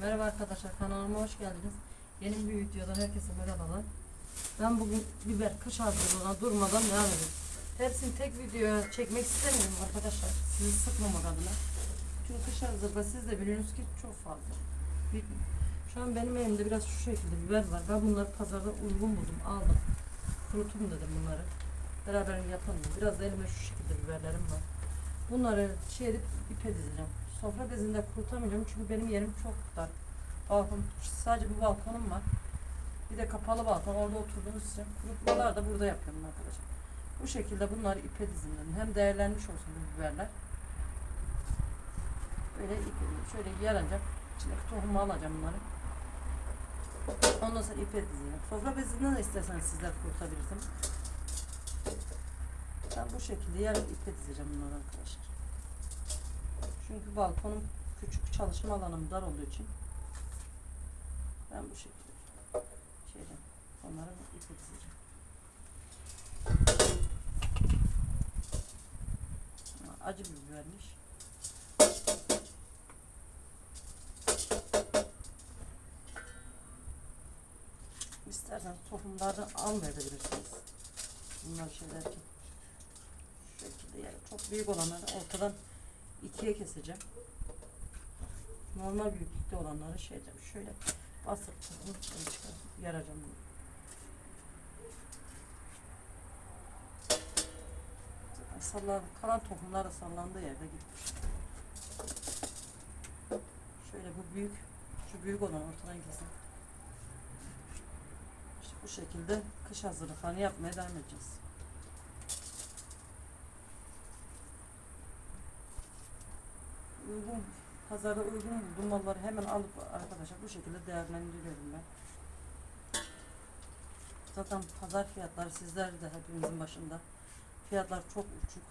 Merhaba arkadaşlar kanalıma hoş geldiniz. Yeni bir videodan herkese merhabalar. Ben bugün biber kış hazırlığına durmadan devam ediyorum. Hepsini tek videoya çekmek istemiyorum arkadaşlar. Sizi sıkmamak adına. Çünkü kış hazırlığı siz de biliyorsunuz ki çok fazla. Şu an benim elimde biraz şu şekilde biber var. Ben bunları pazarda uygun buldum. Aldım. Kurutum dedim bunları. Beraber yapalım. Biraz da elime şu şekilde biberlerim var. Bunları şey edip ipe dizeceğim. Sofra bezinde kurutamayacağım çünkü benim yerim çok dar. Balkon, sadece bir balkonum var. Bir de kapalı balkon. Orada oturduğumuz için kurutmalar da burada yapıyorum arkadaşlar. Bu şekilde bunları ipe dizdim. Hem değerlenmiş olsun bu biberler. Böyle ipe, şöyle yarınca içindeki tohumu alacağım bunları. Ondan sonra ipe dizeceğim. Sofra bezinden de isterseniz sizler kurutabilirsiniz. Ben bu şekilde yarım ipe dizeceğim bunları arkadaşlar. Çünkü balkonum küçük çalışma alanım dar olduğu için ben bu şekilde şeyden onları ipe dizeceğim. Acı bir bibermiş. İsterseniz tohumlardan almayabilirsiniz. Bunlar şeyler ki şu şekilde yani çok büyük olanları ortadan ikiye keseceğim. Normal büyüklükte olanları şey edeceğim. Şöyle basıp yaracağım bunu. Sallan, kalan tohumlar da sallandığı yerde gitmiş. Şöyle bu büyük, şu büyük olan ortadan kesin. İşte bu şekilde kış hazırlıklarını yapmaya devam edeceğiz. Uygun pazarda uygun bulduğum malları hemen alıp arkadaşlar bu şekilde değerlendiriyorum ben. Zaten pazar fiyatları sizler de hepimizin başında. Fiyatlar çok uçuk.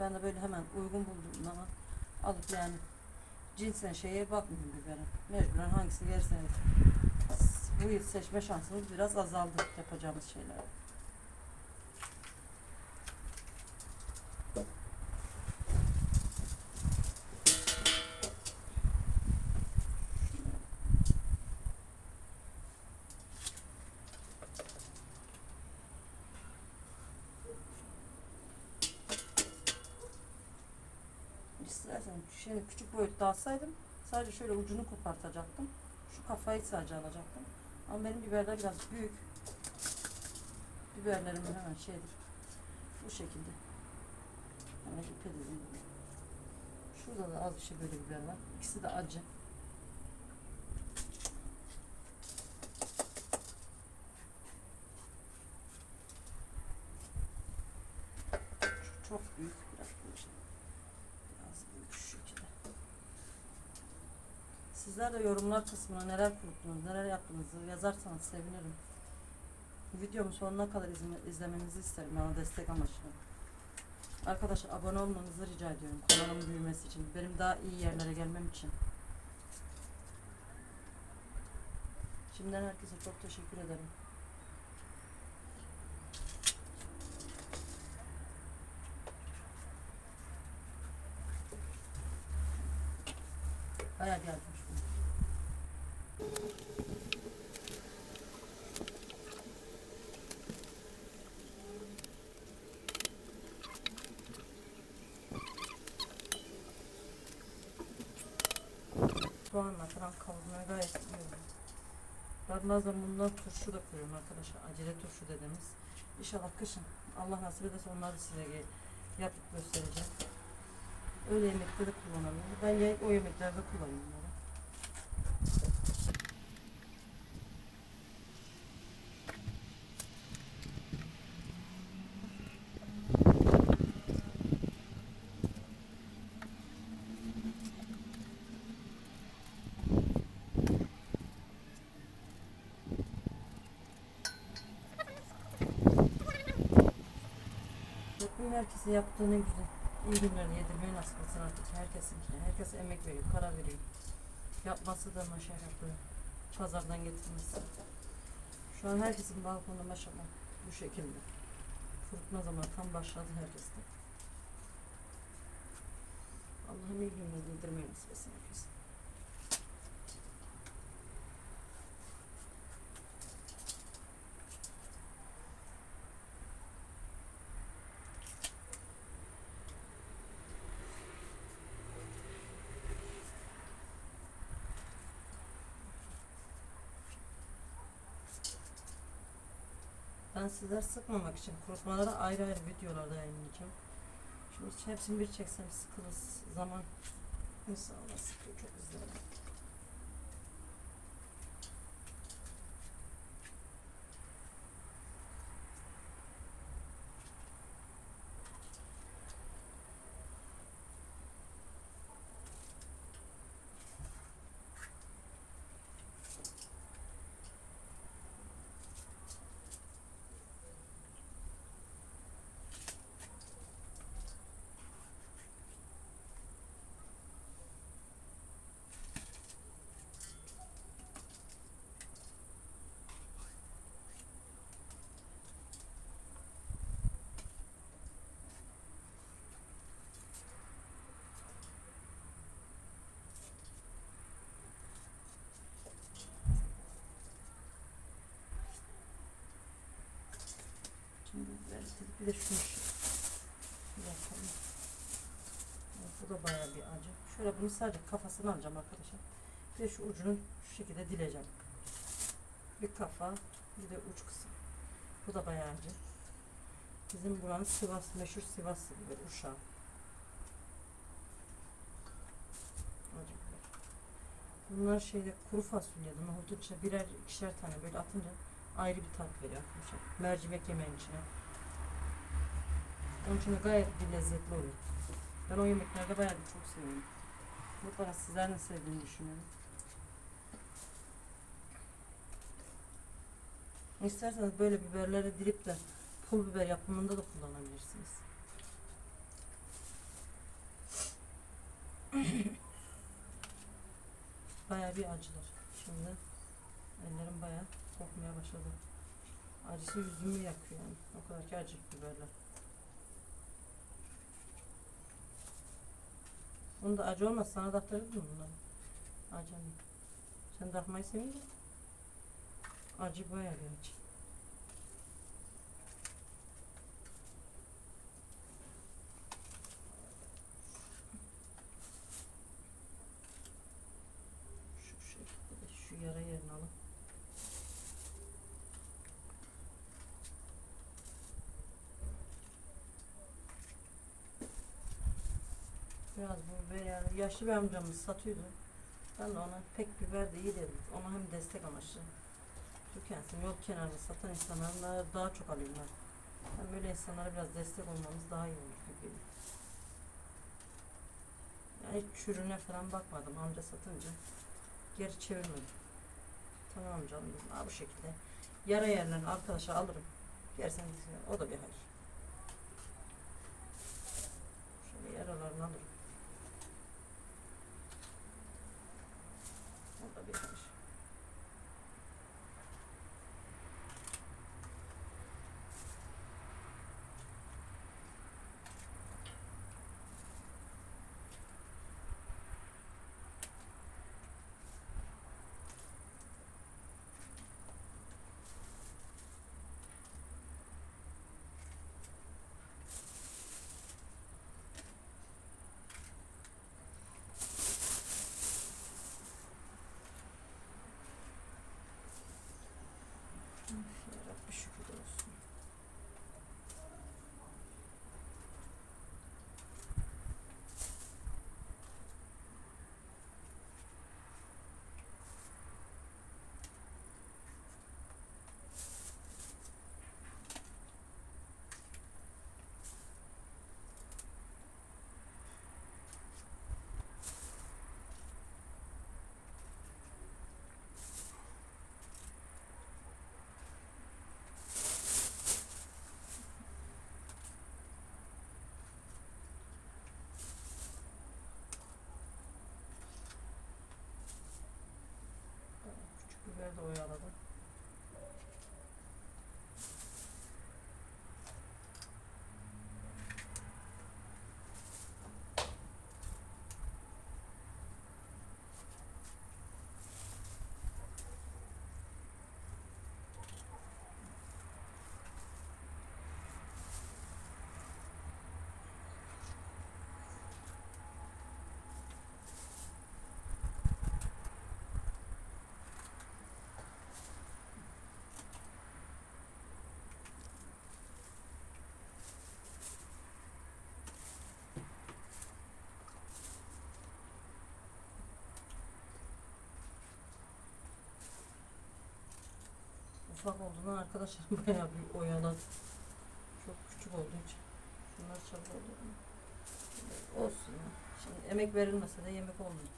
Ben de böyle hemen uygun bulduğum zaman alıp yani cinsen şeye bakmıyorum bibere. Mecburen hangisi gelirse bu yıl seçme şansımız biraz azaldı yapacağımız şeyler. Şöyle küçük boyutta alsaydım sadece şöyle ucunu kopartacaktım. Şu kafayı sadece alacaktım. Ama benim biberler biraz büyük. Biberlerim hemen şeydir. Bu şekilde. Hemen ipe dizeyim. Şurada da az bir şey böyle biber var. İkisi de acı. Şu çok büyük biraz böyle şey. Biraz büyük şu şekilde. Sizler de yorumlar kısmına neler kuruttunuz, neler yaptığınızı yazarsanız sevinirim. Videomu sonuna kadar izle- izlemenizi isterim bana destek amaçlı. Arkadaşlar abone olmanızı rica ediyorum kanalımın büyümesi için. Benim daha iyi yerlere gelmem için. Şimdiden herkese çok teşekkür ederim. Gelmiş falan kavurmaya gayet iyi oluyor. Ben bazen bundan turşu da koyuyorum arkadaşlar. Acele turşu dediğimiz. İnşallah kışın Allah nasip ederse onları size yapıp göstereceğim. Öyle yemekte de kullanabilirim. Ben o yemeklerde kullanıyorum Rabbim herkese yaptığını güzel. İyi günlerini yedirmeyi nasip etsin artık herkesinkine. Herkes emek veriyor, para veriyor. Yapması da maşallah pazardan getirmesi. Şu an herkesin balkonda maşallah bu şekilde. Kurutma zamanı tam başladı herkeste. Allah'ım iyi günlerini yedirmeyi nasip etsin herkese. Ben sizler sıkmamak için kurutmaları ayrı ayrı videolarda yayınlayacağım. Şimdi hepsini bir çeksem sıkılır zaman insana sıkıyor çok hızlı. Şimdi bir de şunu Bu da bayağı bir acı. Şöyle bunu sadece kafasını alacağım arkadaşlar. Bir de şu ucunu şu şekilde dileceğim. Bir kafa, bir de uç kısım. Bu da bayağı acı. Bizim buranın Sivas, meşhur Sivas gibi biber. Bunlar şeyde kuru fasulye, nohutun içine birer ikişer tane böyle atınca ayrı bir tat veriyor arkadaşlar. Mercimek yemeğin içine. Onun için de gayet bir lezzetli oluyor. Ben o yemeklerde bayağı bir çok seviyorum. Mutlaka sizler de sevdiğini düşünüyorum. İsterseniz böyle biberleri dilip de pul biber yapımında da kullanabilirsiniz. bayağı bir acılar. Şimdi ellerim bayağı kokmaya başladı. Acısı yüzümü yakıyor yani. O kadar ki acı biberler. Bunu da acı olmaz. Sana da aktarır mı bunları? Acı hani. Sen takmayı seviyor Acı bayağı bir acı. Şu şekilde şu yara yerini alıp Biraz bu yani yaşlı bir amcamız satıyordu. Ben de ona pek biber de iyi dedim. Ona hem destek amaçlı. Tükensin. Yol kenarında satan insanlar daha, çok alıyorlar. Hem böyle insanlara biraz destek olmamız daha iyi olur gibi. Yani hiç çürüne falan bakmadım amca satınca. Geri çevirmedim. Tamam canım dedim. Ha bu şekilde. Yara yerlerini arkadaşa alırım. Gersen o da bir hayır. Yarabbim şükür olsun. Ufak olduğundan arkadaşlar bayağı bir oyalan. Çok küçük olduğu için. Şunlar çabuk oldu. Olsun. Şimdi emek verilmese de yemek olmuyor.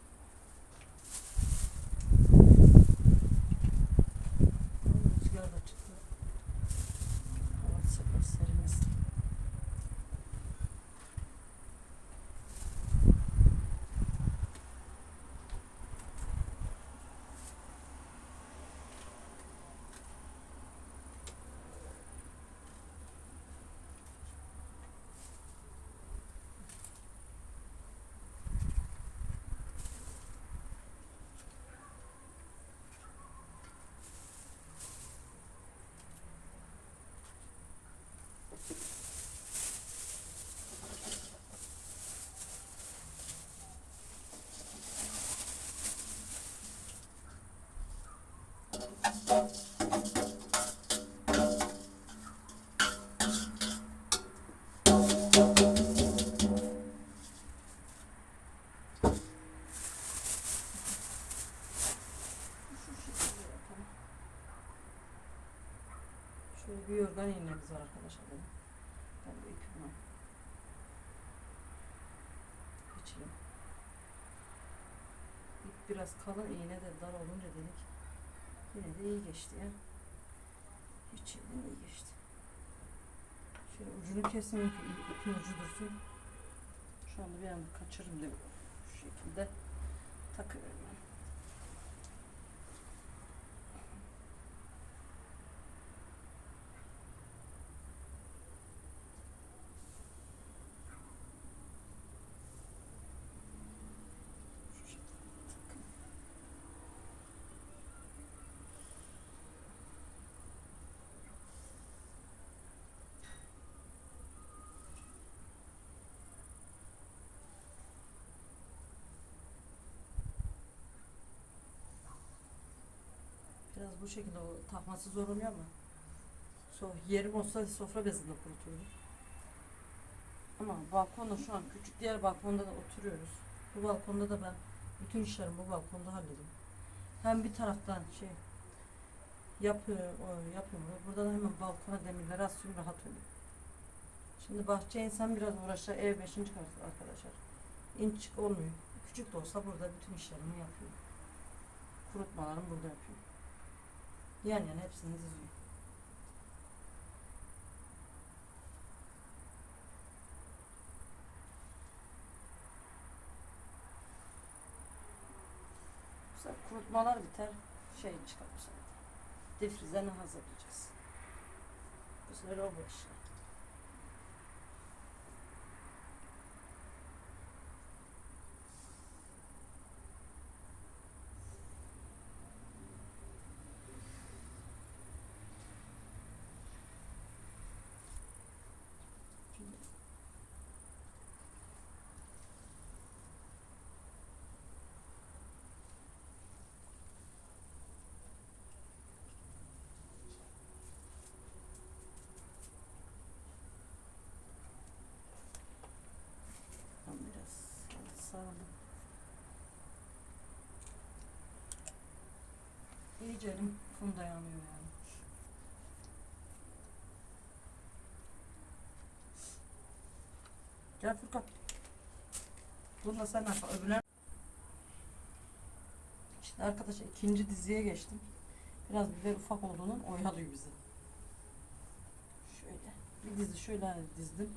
Bir yorgan iğnemiz var arkadaşlar benim. Ben bu ipim var. Geçelim. İp biraz kalın, iğne de dar olunca dedik. Yine de iyi geçti ya. Geçirdim iyi geçti. Şöyle ucunu ip- ipin ucu dursun. Şu anda bir anda kaçırırım diye şu şekilde takıyorum bu şekilde o takması zor oluyor ama so yerim olsa sofra bezinde kurutuyorum. Ama balkonda şu an küçük diğer balkonda da oturuyoruz. Bu balkonda da ben bütün işlerimi bu balkonda hallediyorum. Hem bir taraftan şey yapıyor, o yapıyorum. Burada da hemen balkona demirleri asıyorum rahat oluyor. Şimdi bahçe insan biraz uğraşır. Ev beşinci kat arkadaşlar. İnç olmuyor. Küçük de olsa burada bütün işlerimi yapıyorum. Kurutmalarımı burada yapıyorum. Yan yana hepsini diziyorum. Bu sefer kurutmalar biter. Şey çıkar bu sefer. Difrizene hazırlayacağız. Bu sefer o bu. Şimdi Ben biraz sağladım. İyice elim funda yanıyor yani. Gel Furkan. Bununla sen yap. Öbürler... İşte arkadaşlar ikinci diziye geçtim. Biraz biber ufak olduğundan oyalıyor bizi. Şöyle. Bir dizi şöyle dizdim.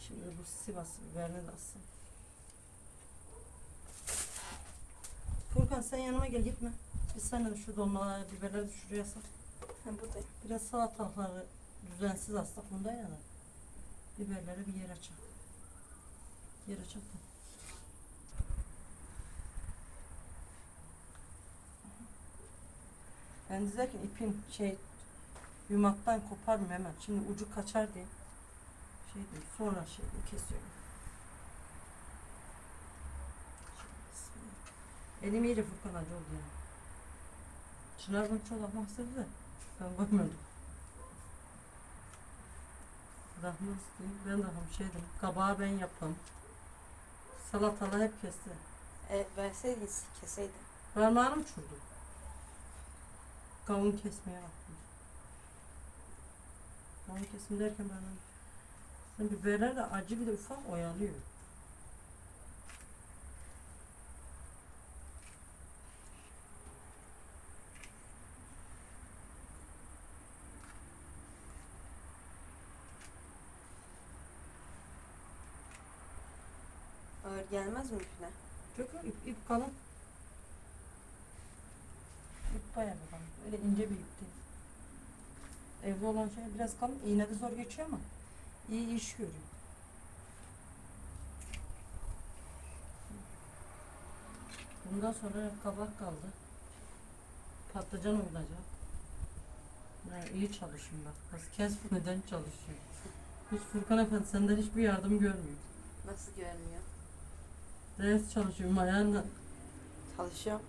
Şimdi bu Sivas biberini de alsın. Furkan sen yanıma gel gitme. Biz seninle şu dolmaları, biberleri de şuraya. Ben buradayım. Biraz salatalıkları düzensiz astık bunda ya da. Biberleri bir yer açalım. Yer açalım. da. Ben dizerken ipin şey yumaktan koparmıyor hemen. Şimdi ucu kaçar diye. Şey değil, sonra şey kesiyorum. Elim iyice Furkan acı oldu yani. Çınar bunu çok yapmak istedi de ben koymadım. Rahmet isteyeyim. Ben de hem dedim. Kabağı ben yapam. Salatalı hep kesti. E, verseydiniz keseydim. Parmağım çurdu. Kavun kesmeye baktım. Soğan kesim derken ben Şimdi biberler de acı bir de ufak oyalıyor. Gelmez mi üstüne? Çok ip, ip kalın. İp bayağı bir kalın. Öyle ince bir ip değil. Evde olan şey biraz kalın. İğne de zor geçiyor ama iyi iş görüyor. Bundan sonra kabak kaldı. Patlıcan olacak. Ya iyi çalışın bak. Kız kes bu neden çalışıyor? Hiç Furkan Efendi senden hiçbir yardım görmüyor. Nasıl görmüyor? Ders çalışıyor ayağında. Çalışıyor.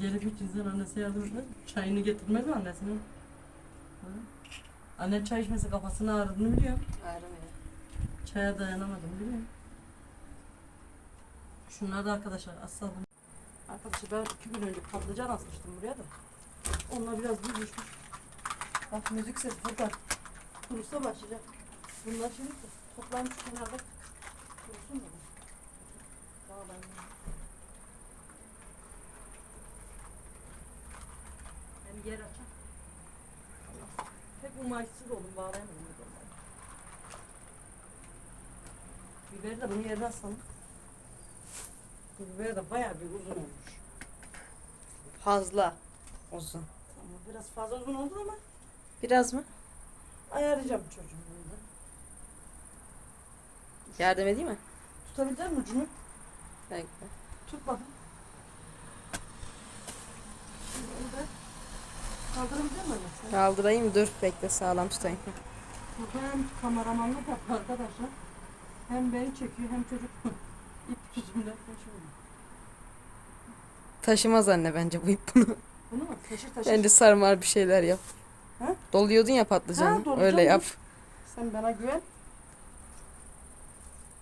Gelip hiç insan annesi yardım etmez. Çayını getirmez mi annesinin? Ha? Anne çay içmesi kafasını ağrıdığını biliyorum. Ağrımıyor. Çaya dayanamadım biliyorum. Şunlar da arkadaşlar asla bunu. Arkadaşlar ben iki gün önce patlıcan asmıştım buraya da. Onlar biraz büyümüşmüş. Bak müzik sesi burada. Kurusa başlayacak. Bunlar şimdi toplanmış kenarda kurusun mu? Hem yer açar. Pek umaysız oldum bağlayamadım bir onları. Biberi de bunu yerine asalım. Bu biber de bayağı bir uzun olmuş. Fazla uzun. Tamam, biraz fazla uzun oldu ama Biraz mı? ayarlayacağım çocuğum bunu da. Yardım edeyim mi? Tutabilecek misin ucunu? Bekle. Tut bakayım. Şimdi onu da kaldırabilecek misin? Sen? Kaldırayım dur bekle sağlam tutayım. Burada hem kameramanlık yapıyor arkadaşlar. Hem beni çekiyor hem çocuk ip yüzümden taşıyor. Taşımaz anne bence bu ip bunu. Bunu mu? Taşır taşır. Bence sarmar bir şeyler yap. Ha? Doluyordun ya Ha, patlıcanı. dolacağım Öyle yap. Sen bana güven.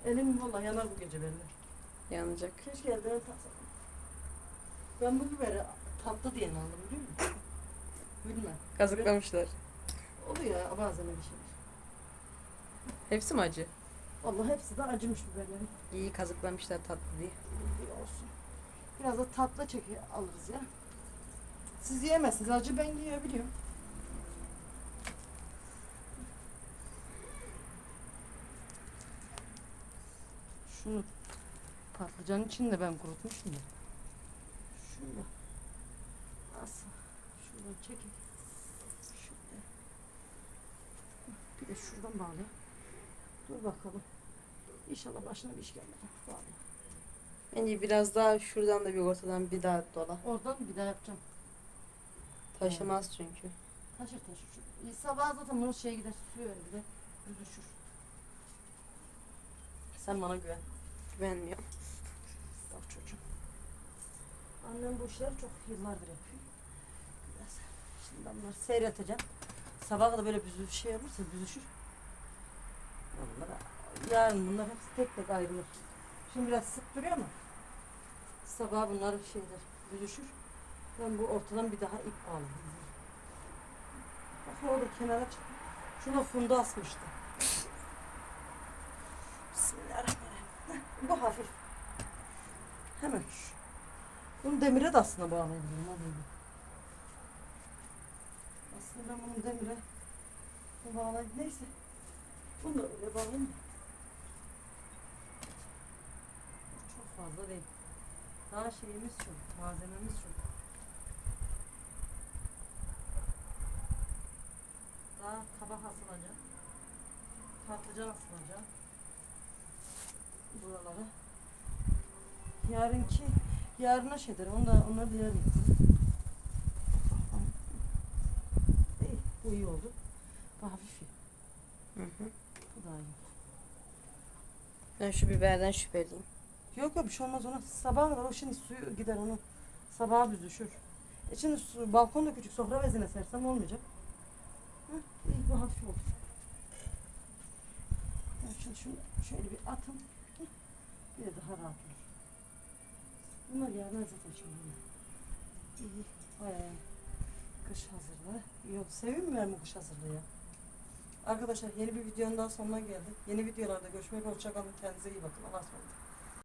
Elim valla yanar bu gece benimle. Yanacak. Keşke eldiveni taksam. Ben bu biberi tatlı diye aldım biliyor musun? Gülme. Kazıklamışlar. Oluyor ya bazen öyle şeyler. Hepsi mi acı? Vallahi hepsi de acımış biberlerin. İyi kazıklamışlar tatlı diye. İyi olsun. Biraz da tatlı çeki alırız ya. Siz yiyemezsiniz. Acı ben yiyebiliyorum. Şunu patlıcanın içinde ben kurutmuştum da. Şunu da nasıl? Şuradan çekeyim. Şöyle. Bir de şuradan bağlayayım. Dur bakalım. İnşallah başına bir iş gelmedi. Bağlayayım. Bence biraz daha şuradan da bir ortadan bir daha dola. Oradan bir daha yapacağım. Taşımaz çünkü. Taşır taşır. Şu- Sabah zaten bunun şeye gider. Öyle gider. Büzüşür. Sen bana güven. Güvenmiyorum. Annem bu işleri çok yıllardır yapıyor. Biraz. Şimdi ben bunları seyredeceğim. Sabaha kadar böyle büzü şey olursa büzüşür. Onlara, yarın bunlar hepsi tek tek ayrılır. Şimdi biraz sık duruyor ama sabah bunlar şeyler büzüşür. Ben bu ortadan bir daha ip bağlayayım. Bak orada kenara çık. Şurada funda asmıştı. Bismillahirrahmanirrahim. Heh, Bu hafif. Hemen şu. Bunu demire de aslında bağlayabilirim. Aslında ben bunu demire bağlayayım. Neyse. Bunu da öyle bağlayayım. Çok fazla değil. Daha şeyimiz çok. Malzememiz çok. Daha kabak asılacak. Patlıcan asılacak. Buralara. Yarınki yarına şey derim. Onu da, onları da yarın yaparım. İyi. Bu iyi oldu. Bu hafif. Hı hı. Bu daha iyi. Ben şu biberden şüpheliyim. Yok yok bir şey olmaz ona. Sabaha kadar o şimdi suyu gider onu. Sabaha büzüşür. E şimdi su, balkonda küçük sofra bezine sersem olmayacak. Heh, iyi bu hafif olur. Ben şimdi şunu şöyle bir atın. Bir de daha rahat olur. Bunlar yarın zaten şimdi. Kış hazırlığı. Yok ben bu kış hazırlığı ya? Arkadaşlar yeni bir videonun daha sonuna geldik. Yeni videolarda görüşmek üzere. Hoşçakalın. Kendinize iyi bakın. Allah'a ısmarladık.